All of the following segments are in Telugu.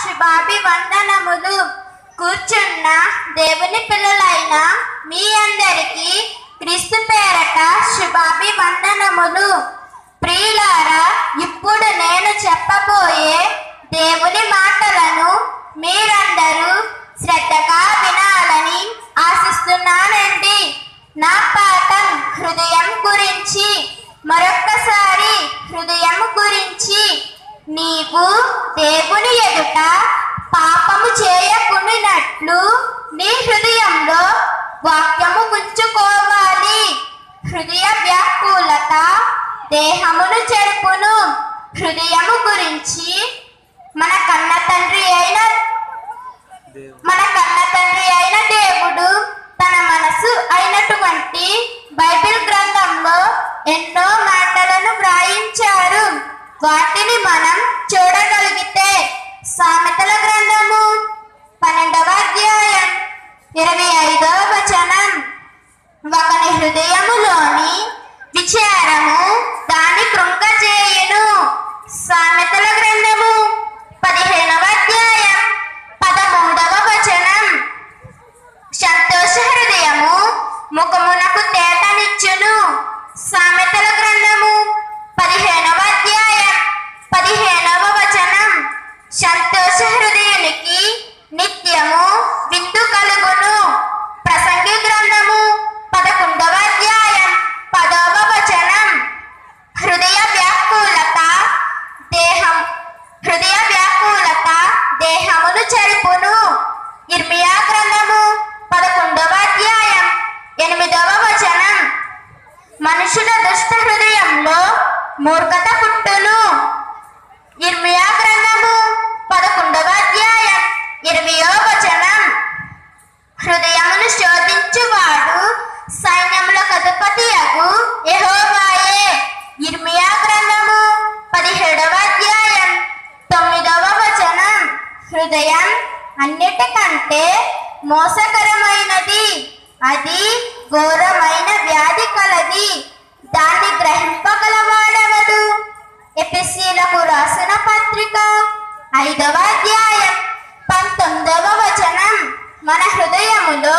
శుభాభివందనములు కూర్చున్న దేవుని పిల్లలైన మీ అందరికీ క్రీస్తు పేరట శుభాభి వందనములు ప్రియులారా ఇప్పుడు నేను చెప్పబోయే దేవుని మాటలను మీరందరూ శ్రద్ధగా వినాలని ఆశిస్తున్నానండి. నా పాఠం హృదయం గురించి మరొక హృదయం గురించి నీవు దేవుని ఎదుట పాపము చేయకునినట్లు నీ హృదయంలో వాక్యము ఉంచుకోవాలి హృదయ వ్యాకులత దేహమును చెరుపును. హృదయము గురించి మన కన్న తండ్రి అయిన మన కన్న తండ్రి అయిన దేవుడు తన మనసు అయినటువంటి బైబిల్ గ్రంథంలో ఎన్నో వాటిని మనం చూడగలిగితే సామెతల గ్రంథము పన్నెండవ అధ్యాయం ఇరవై ఐదవ వచనం. ఒకని హృదయములోని విచారము దాని కృంగజేయును. సామెతల గ్రంథము పదిహేనవ అధ్యాయం పదమూడవ వచనం. సంతోష హృదయము ముఖమునకు తేటనిచ్చును. సామెతల గ్రంథము పదిహేనవ అధ్యాయం పదిహేనవ వచనం సంతోష హృదయునికి నిత్యము విందు కలుగును ప్రసంగి గ్రంథము పదకొండవ అధ్యాయం పదవ వచనం హృదయ వ్యాకులత దేహం హృదయ వ్యాకులత దేహమును చెరుపును ఇర్మియా గ్రంథము పదకొండవ అధ్యాయం ఎనిమిదవ వచనం మనుషుల దుష్ట హృదయంలో మూర్ఖత పుట్టును. ఇర్మియా గ్రంథము పదకొండవ అధ్యాయం ఇరవయో వచనం. హృదయమును శోధించువాడు సైన్యముల కదుపతి అగు ఎహోవాయే ఇర్మియా గ్రంథము పదిహేడవ అధ్యాయం తొమ్మిదవ వచనం. హృదయం అన్నిటికంటే మోసకరమైనది. అది ఘోరమైన వ్యాధి కలది. దాన్ని గ్రహింపగలవాడెవడు? ఎపిసీలకు రాసిన పత్రిక ఐదవ అధ్యాయం పంతొమ్మిదవ వచనం. మన హృదయములో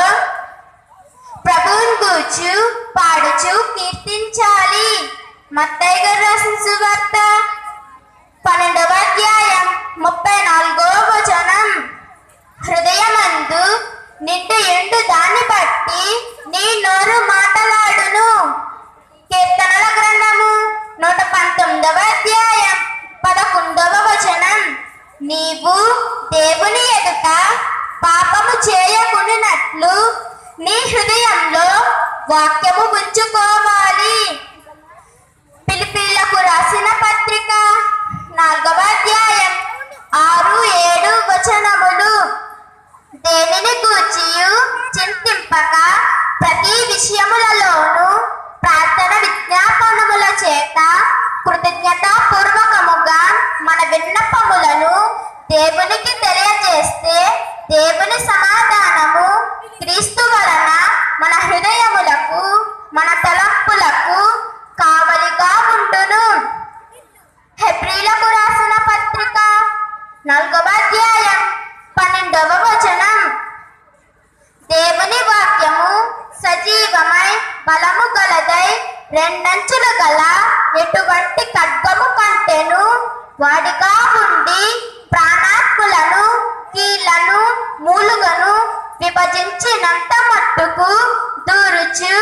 ప్రభువుని గూర్చు పాడుచు కీర్తించాలి. మత్తయ్య గారు రాసిన సువార్త. పన్నెండవ అధ్యాయం ముప్పై నాలుగో వచనం. హృదయమందు నిండు ఎండు దాన్ని నీ నోరు మాటలాడును. కీర్తనల గ్రంథము నూట పంతొమ్మిదవ అధ్యాయం పదకొండవ వచనం. నీవు దేవుని ఎదుట పాపము చేయకునినట్లు నీ హృదయంలో వాక్యము ఉంచుకోవాలి. కృతజ్ఞతాపూర్వకముగా మన విన్నపములను దేవునికి తెలియజేస్తే దేవుని సమాధానము క్రీస్తు వలన మన హృదయములకు మన తలంపులకు కావలిగా ఉండును. హెబ్రీలకు రాసిన పత్రిక నాలుగవ అధ్యాయం పన్నెండవ వచనం దేవుని వాక్యము సజీవమై బలము గలదై రెండంచులు గల ఎటువంటి ఖడ్గము కంటేను? వాడిగా ఉండి ప్రాణాత్ములను కీళ్ళను మూలుగను విభజించినంత మట్టుకు దూరుచు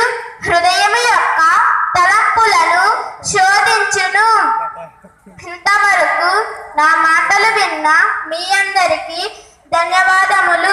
హృదయం యొక్క తలంపులను శోధించును. ఇంతవరకు నా మాటలు విన్న మీ అందరికీ ధన్యవాదములు.